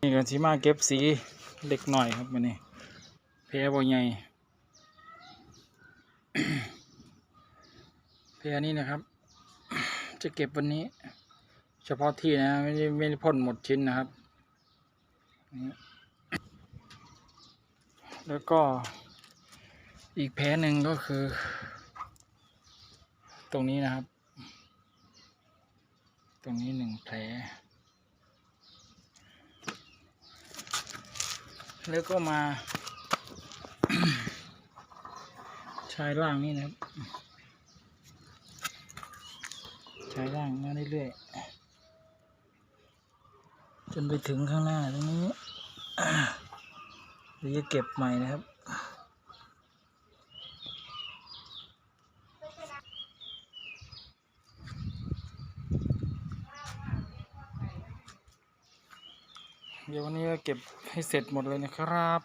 นี่กันสีมาเก็บสีเล็กหน่อยครับมันนี่แพรบ่ใหญ่แพรนี้นะครับ จะเก็บวันนี้ เฉพาะที่นะไม่ได้ไม่ได้พ่นหมดชิ้นนะครับแล้วก็อีกแผลหนึ่งก็คือ ตรงนี้นะครับ ตรงนี้หนึ่งแผล แล้วก็มา ชายล่างนี่นะครับ ชายล่างมาเรื่อยๆจนไปถึงข้างหน้าตรงนี้เดี๋ยวจะเก็บใหม่นะครับ เดี๋ยววันนี้ก็เก็บให้เสร็จหมดเลยนะครับ